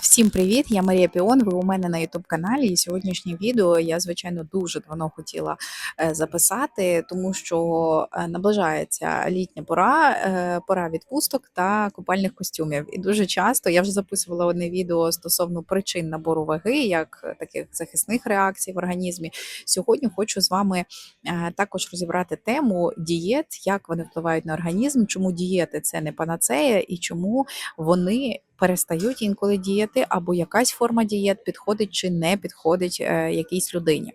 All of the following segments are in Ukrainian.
Всім привіт! Я Марія Піон. Ви у мене на youtube каналі. І сьогоднішнє відео я, звичайно, дуже давно хотіла е, записати, тому що е, наближається літня пора, е, пора відпусток та купальних костюмів. І дуже часто я вже записувала одне відео стосовно причин набору ваги, як таких захисних реакцій в організмі. Сьогодні хочу з вами також розібрати тему дієт, як вони впливають на організм, чому дієти це не панацея і чому вони перестають інколи діяти, або якась форма дієт підходить чи не підходить е, якійсь людині.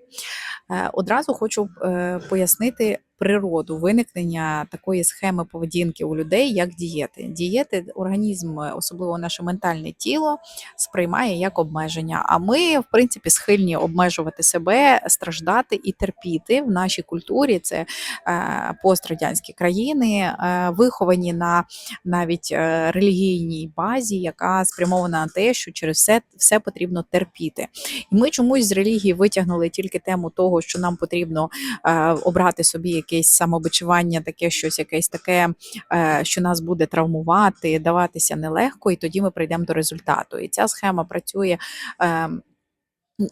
Е, одразу хочу е, пояснити природу виникнення такої схеми поведінки у людей, як дієти. Дієти організм, особливо наше ментальне тіло, сприймає як обмеження. А ми, в принципі, схильні обмежувати себе, страждати і терпіти в нашій культурі. Це е, пострадянські країни, е, виховані на навіть е, релігійній базі, яка спрямована на те, що через все все потрібно терпіти. І ми чомусь з релігії витягнули тільки тему того, що нам потрібно обрати собі якийсь якесь самобичування, таке щось, якесь таке, е, що нас буде травмувати, даватися нелегко, і тоді ми прийдемо до результату. І ця схема працює.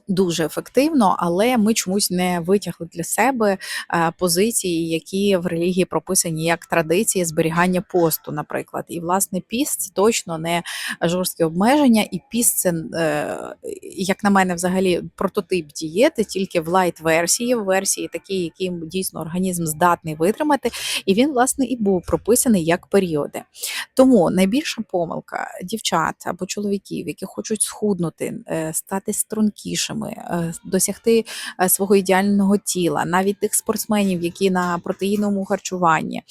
Дуже ефективно, але ми чомусь не витягли для себе е, позиції, які в релігії прописані як традиції зберігання посту, наприклад. І власне піст це точно не жорстке обмеження, і піст це, е, як на мене, взагалі прототип дієти, тільки в лайт-версії, в версії такі, які дійсно організм здатний витримати, і він, власне, і був прописаний як періоди. Тому найбільша помилка дівчат або чоловіків, які хочуть схуднути, е, стати стрункішими, сильнішими, е, досягти е, свого ідеального тіла, навіть тих спортсменів, які на протеїновому харчуванні.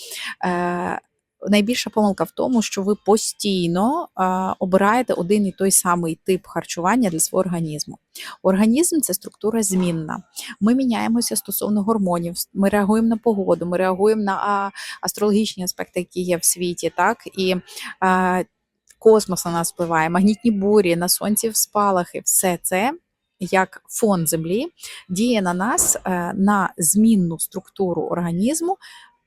Е, найбільша помилка в тому, що ви постійно а, обираєте один і той самий тип харчування для свого організму. Організм це структура змінна. Ми міняємося стосовно гормонів, ми реагуємо на погоду, ми реагуємо на а, астрологічні аспекти, які є в світі. так, і а, Космос на нас впливає, магнітні бурі, на сонці в спалахи, все це як фон землі діє на нас е, на змінну структуру організму.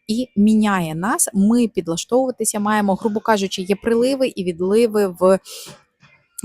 І міняє нас, ми підлаштовуватися маємо, грубо кажучи, є приливи і відливи в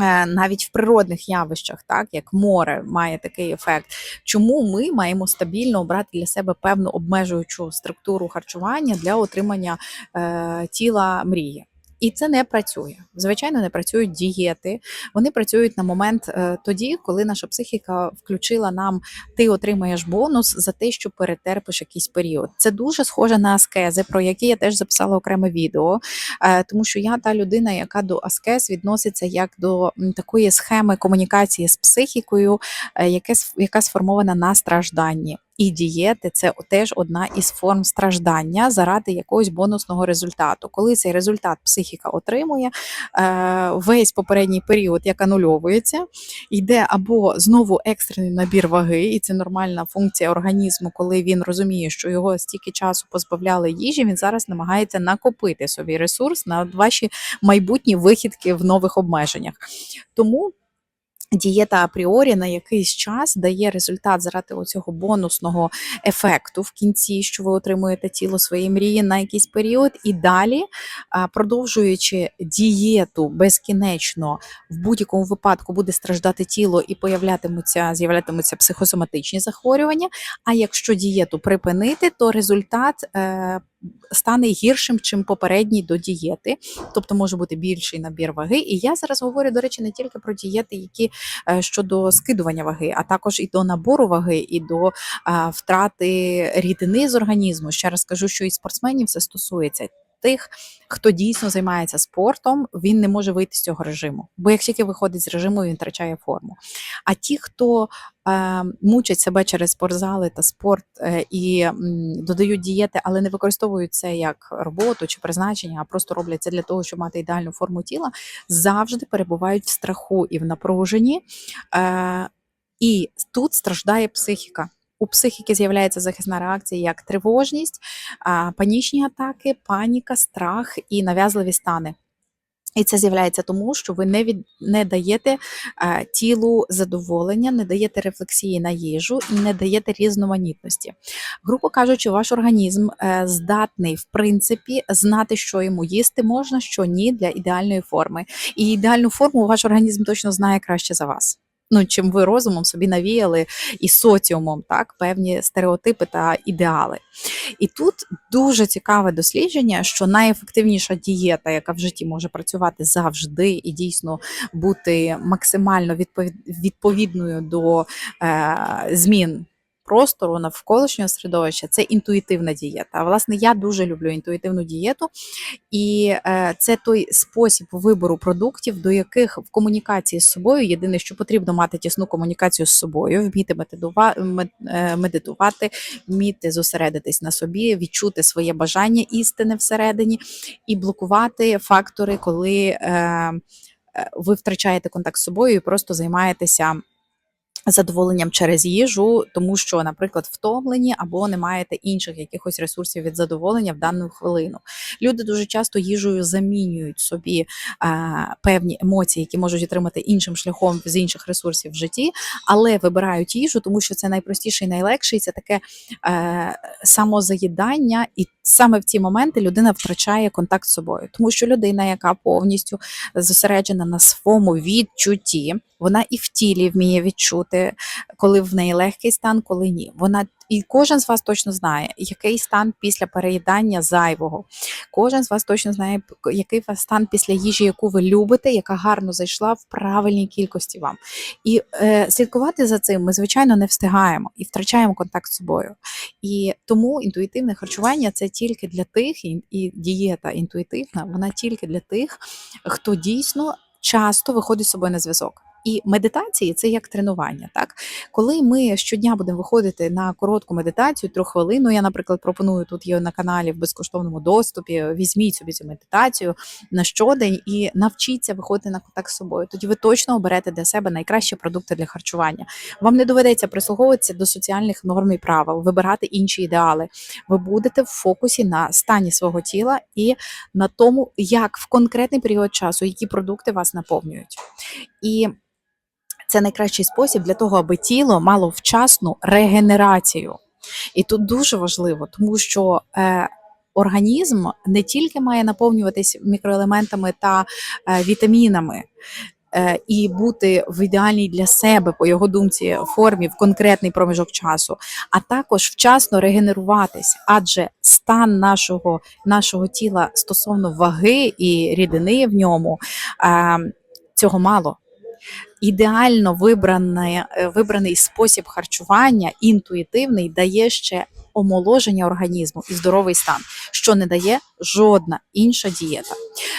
е, навіть в природних явищах, так як море має такий ефект. Чому ми маємо стабільно обрати для себе певну обмежуючу структуру харчування для отримання е, тіла мрії? І це не працює. Звичайно, не працюють дієти. Вони працюють на момент е, тоді, коли наша психіка включила нам, ти отримаєш бонус за те, що перетерпиш якийсь період. Це дуже схоже на аскези, про які я теж записала окреме відео, е, тому що я та людина, яка до аскез відноситься як до такої схеми комунікації з психікою, е, яка сформована на стражданні. І дієти це теж одна із форм страждання заради якогось бонусного результату. Коли цей результат психіка отримує, е, весь попередній період, як анульовується, йде або знову екстрений набір ваги, і це нормальна функція організму, коли він розуміє, що його стільки часу позбавляли їжі, він зараз намагається накопити собі ресурс на ваші майбутні вихідки в нових обмеженнях. Тому. Дієта апріорі на якийсь час дає результат заради оцього бонусного ефекту в кінці, що ви отримуєте тіло своєї мрії на якийсь період, і далі, продовжуючи дієту безкінечно, в будь-якому випадку буде страждати тіло і появлятимуться, з'являтимуться психосоматичні захворювання. А якщо дієту припинити, то результат е, стане гіршим, чим попередній до дієти, тобто може бути більший набір ваги. І я зараз говорю, до речі, не тільки про дієти, які е, щодо скидування ваги, а також і до набору ваги, і до втрати рідини з організму. Ще раз кажу, що і спортсменів це стосується тих, хто дійсно займається спортом, він не може вийти з цього режиму. Бо як тільки виходить з режиму, він втрачає форму. А ті, хто е, мучать себе через спортзали та спорт е, і м, додають дієти, але не використовують це як роботу чи призначення, а просто роблять це для того, щоб мати ідеальну форму тіла, завжди перебувають в страху і в напруженні. Е, і тут страждає психіка. У психіки з'являється захисна реакція як тривожність, панічні атаки, паніка, страх і нав'язливі стани. І це з'являється тому, що ви не від не даєте е, тілу задоволення, не даєте рефлексії на їжу і не даєте різноманітності. Грубо кажучи, ваш організм е, здатний, в принципі, знати, що йому їсти можна, що ні для ідеальної форми. І ідеальну форму ваш організм точно знає краще за вас. Ну, чим ви розумом собі навіяли і соціумом, так, певні стереотипи та ідеали. І тут дуже цікаве дослідження, що найефективніша дієта, яка в житті може працювати завжди і дійсно бути максимально відповідною до е, змін. Простору навколишнього середовища це інтуїтивна дієта. А власне я дуже люблю інтуїтивну дієту, і е, це той спосіб вибору продуктів, до яких в комунікації з собою єдине, що потрібно мати тісну комунікацію з собою, вміти е, медитувати, вміти зосередитись на собі, відчути своє бажання істини всередині і блокувати фактори, коли е, ви втрачаєте контакт з собою і просто займаєтеся. Задоволенням через їжу, тому що, наприклад, втомлені або не маєте інших якихось ресурсів від задоволення в дану хвилину. Люди дуже часто їжею замінюють собі е, певні емоції, які можуть отримати іншим шляхом з інших ресурсів в житті, але вибирають їжу, тому що це найпростіше і найлегше, і це таке е, самозаїдання, і саме в ці моменти людина втрачає контакт з собою, тому що людина, яка повністю зосереджена на своєму відчутті, вона і в тілі вміє відчути, коли в неї легкий стан, коли ні. Вона і кожен з вас точно знає, який стан після переїдання зайвого. Кожен з вас точно знає, який вас стан після їжі, яку ви любите, яка гарно зайшла в правильній кількості вам. І е, слідкувати за цим ми, звичайно, не встигаємо і втрачаємо контакт з собою. І тому інтуїтивне харчування це тільки для тих, і, і дієта інтуїтивна, вона тільки для тих, хто дійсно часто виходить з собою на зв'язок. І медитації це як тренування. Так, коли ми щодня будемо виходити на коротку медитацію, трьоххвилину, я, наприклад, пропоную тут є на каналі в безкоштовному доступі. Візьміть собі цю медитацію на щодень і навчіться виходити на контакт з собою. Тоді ви точно оберете для себе найкращі продукти для харчування. Вам не доведеться прислуговуватися до соціальних норм і правил, вибирати інші ідеали. Ви будете в фокусі на стані свого тіла і на тому, як в конкретний період часу які продукти вас наповнюють. І це найкращий спосіб для того, аби тіло мало вчасну регенерацію. І тут дуже важливо, тому що е, організм не тільки має наповнюватись мікроелементами та е, вітамінами. е, І бути в ідеальній для себе, по його думці, формі в конкретний проміжок часу, а також вчасно регенеруватись, адже стан нашого, нашого тіла стосовно ваги і рідини в ньому е, цього мало ідеально вибраний, е, вибраний спосіб харчування, інтуїтивний, дає ще омоложення організму і здоровий стан, що не дає жодна інша дієта.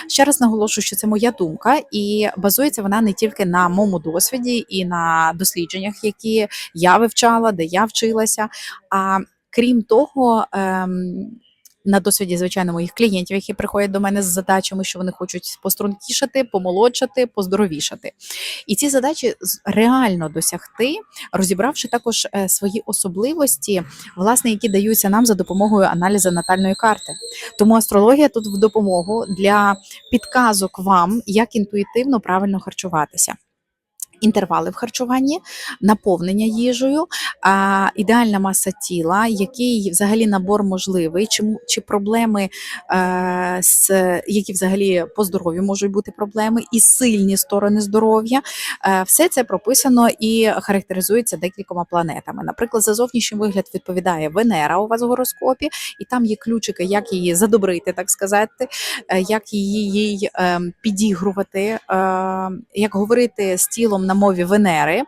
Ще раз наголошую, що це моя думка, і базується вона не тільки на моєму досвіді і на дослідженнях, які я вивчала, де я вчилася. А крім того, ем, на досвіді, звичайно, моїх клієнтів, які приходять до мене з задачами, що вони хочуть пострункішати, помолодшати, поздоровішати. І ці задачі реально досягти, розібравши також е, свої особливості, власне, які даються нам за допомогою аналізу натальної карти. Тому астрологія тут в допомогу для підказок вам, як інтуїтивно правильно харчуватися. Інтервали в харчуванні, наповнення їжею, ідеальна маса тіла, який взагалі набор можливий, чи, чи проблеми, е, з, які взагалі по здоров'ю можуть бути проблеми, і сильні сторони здоров'я. Е, все це прописано і характеризується декількома планетами. Наприклад, за зовнішній вигляд відповідає Венера у вас в гороскопі, і там є ключики, як її задобрити, так сказати, е, як її їй е, підігрувати, як говорити з тілом на мові Венери.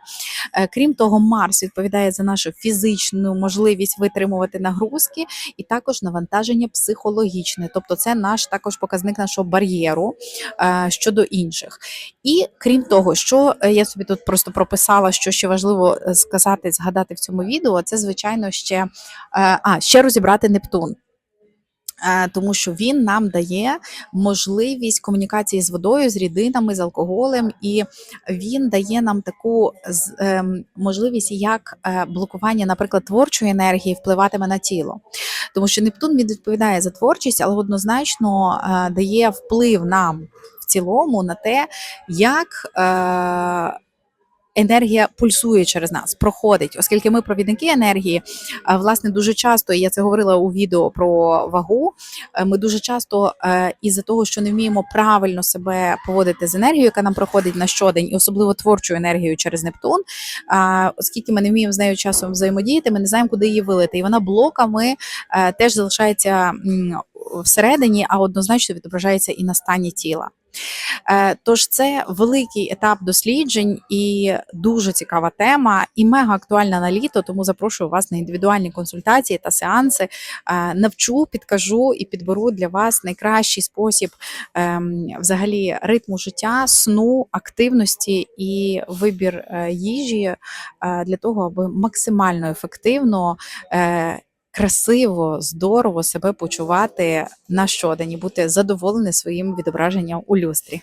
Е, Крім того, Марс відповідає за нашу фізичну можливість витримувати нагрузки, і також навантаження психологічне. Тобто, це наш також показник нашого бар'єру е, щодо інших. І крім того, що е, я собі тут просто прописала, що ще важливо сказати, згадати в цьому відео, це звичайно ще а ще розібрати Нептун. Е, Тому що він нам дає можливість комунікації з водою, з рідинами, з алкоголем, і він дає нам таку ем, можливість, як е, блокування, наприклад, творчої енергії впливатиме на тіло. Тому що Нептун він відповідає за творчість, але однозначно е, дає вплив нам в цілому на те, як. Е, енергія пульсує через нас, проходить, оскільки ми провідники енергії, власне, дуже часто, і я це говорила у відео про вагу. е, Ми дуже часто е, із-за того, що не вміємо правильно себе поводити з енергією, яка нам проходить на щодень, і особливо творчу енергію через Нептун. Оскільки ми не вміємо з нею часом взаємодіяти, ми не знаємо, куди її вилити. І вона блоками е, теж залишається всередині, а однозначно відображається і на стані тіла. Е, Тож це великий етап досліджень і дуже цікава тема, і мега актуальна на літо. Тому запрошую вас на індивідуальні консультації та сеанси. Е, Навчу, підкажу і підберу для вас найкращий спосіб ем, взагалі ритму життя, сну, активності і вибір е, їжі для того, аби максимально ефективно. Красиво, здорово себе почувати на щодень і бути задоволений своїм відображенням у люстрі.